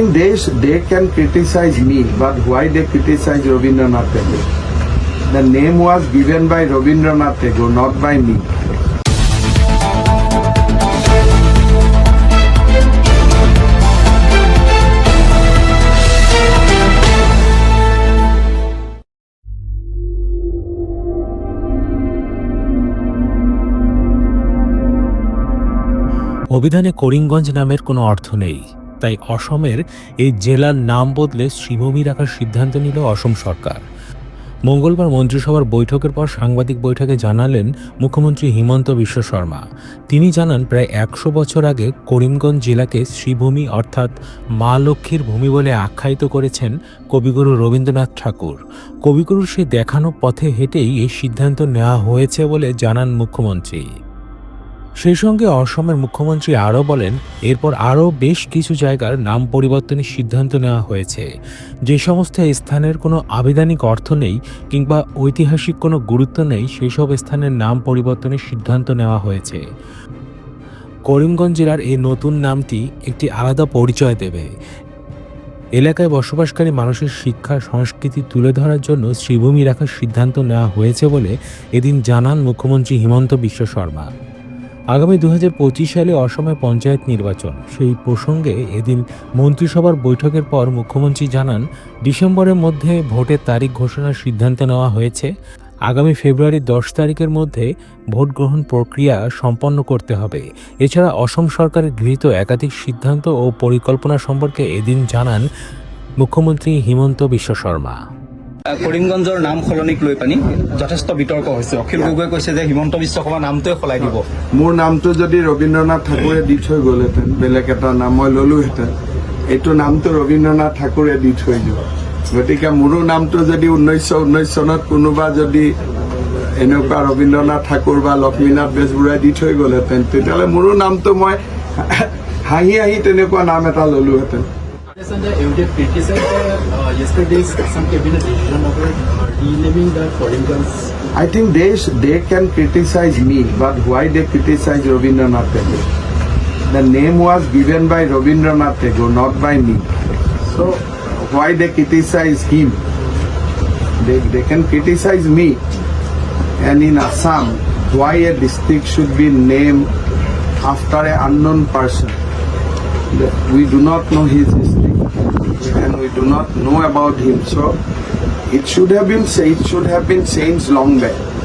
They, they can criticize me, but why they criticize Rabindranath Tagore? The name was given by Rabindranath Tagore, not by me. অভিধানে Karimganj নামের কোনো অর্থ নেই তাই অসমের এই জেলার নাম বদলে শ্রীভূমি রাখার সিদ্ধান্ত নিল অসম সরকার। মঙ্গলবার মন্ত্রিসভার বৈঠকের পর সাংবাদিক বৈঠকে জানালেন মুখ্যমন্ত্রী হিমন্ত বিশ্ব শর্মা। তিনি জানান, প্রায় একশো বছর আগে করিমগঞ্জ জেলাকে শ্রীভূমি অর্থাৎ মা লক্ষ্মীর ভূমি বলে আখ্যায়িত করেছেন কবিগুরু রবীন্দ্রনাথ ঠাকুর। কবিগুরুর সেই দেখানো পথে হেঁটেই এই সিদ্ধান্ত নেওয়া হয়েছে বলে জানান মুখ্যমন্ত্রী। সেই সঙ্গে অসমের মুখ্যমন্ত্রী আরও বলেন, এরপর আরও বেশ কিছু জায়গার নাম পরিবর্তনের সিদ্ধান্ত নেওয়া হয়েছে। যে সমস্ত স্থানের কোনো আবেদানিক অর্থ নেই কিংবা ঐতিহাসিক কোনো গুরুত্ব নেই সেই সব স্থানের নাম পরিবর্তনের সিদ্ধান্ত নেওয়া হয়েছে। করিমগঞ্জ জেলার এই নতুন নামটি একটি আলাদা পরিচয় দেবে। এলাকায় বসবাসকারী মানুষের শিক্ষা, সংস্কৃতি তুলে ধরার জন্য শ্রীভূমি রাখার সিদ্ধান্ত নেওয়া হয়েছে বলে এদিন জানান মুখ্যমন্ত্রী হিমন্ত বিশ্ব শর্মা। আগামী দু হাজার পঁচিশ সালে অসমে পঞ্চায়েত নির্বাচন। সেই প্রসঙ্গে এদিন মন্ত্রিসভার বৈঠকের পর মুখ্যমন্ত্রী জানান, ডিসেম্বরের মধ্যে ভোটের তারিখ ঘোষণার সিদ্ধান্ত নেওয়া হয়েছে। আগামী ফেব্রুয়ারির দশ তারিখের মধ্যে ভোট গ্রহণ প্রক্রিয়া সম্পন্ন করতে হবে। এছাড়া অসম সরকারের গৃহীত একাধিক সিদ্ধান্ত ও পরিকল্পনা সম্পর্কে এদিন জানান মুখ্যমন্ত্রী হিমন্ত বিশ্ব শৰ্মা কৰিমগঞ্জৰ নাম সলনিক লৈ পানি যথেষ্ট বিতৰ্ক হৈছে। অখিল গগৈয়ে কৈছে যে হিমন্ত বিশ্ব শৰ্মা নামটোৱে সলাই দিব। মোৰ নামটো যদি ৰবীন্দ্ৰনাথ ঠাকুৰে দি থৈ গ'লহেঁতেন, বেলেগ এটা নাম মই ল'লোহেঁতেন, এইটো নামটো ৰবীন্দ্ৰনাথ ঠাকুৰে দি থৈ যোৱা গতিকে মোৰো নামটো যদি ঊনৈছশ ঊনৈছ চনত কোনোবা যদি এনেকুৱা ৰবীন্দ্ৰনাথ ঠাকুৰ বা লক্ষ্মীনাথ বেজবৰুৱাই দি থৈ গ'লহেঁতেন, তেতিয়াহ'লে মোৰো নামটো মই হাঁহি হাঁহি তেনেকুৱা নাম এটা ল'লোহেঁতেন। Uh, uh. I think they, they can criticize me, but why they criticize Rabindranath Tagore? The name was given by Rabindranath Tagore, not by me. So why they criticize him? They, they can criticize me. And in Assam, why a district should be named after an unknown person? We do not know his history do not know about him. So it should have been it should have been changed long back.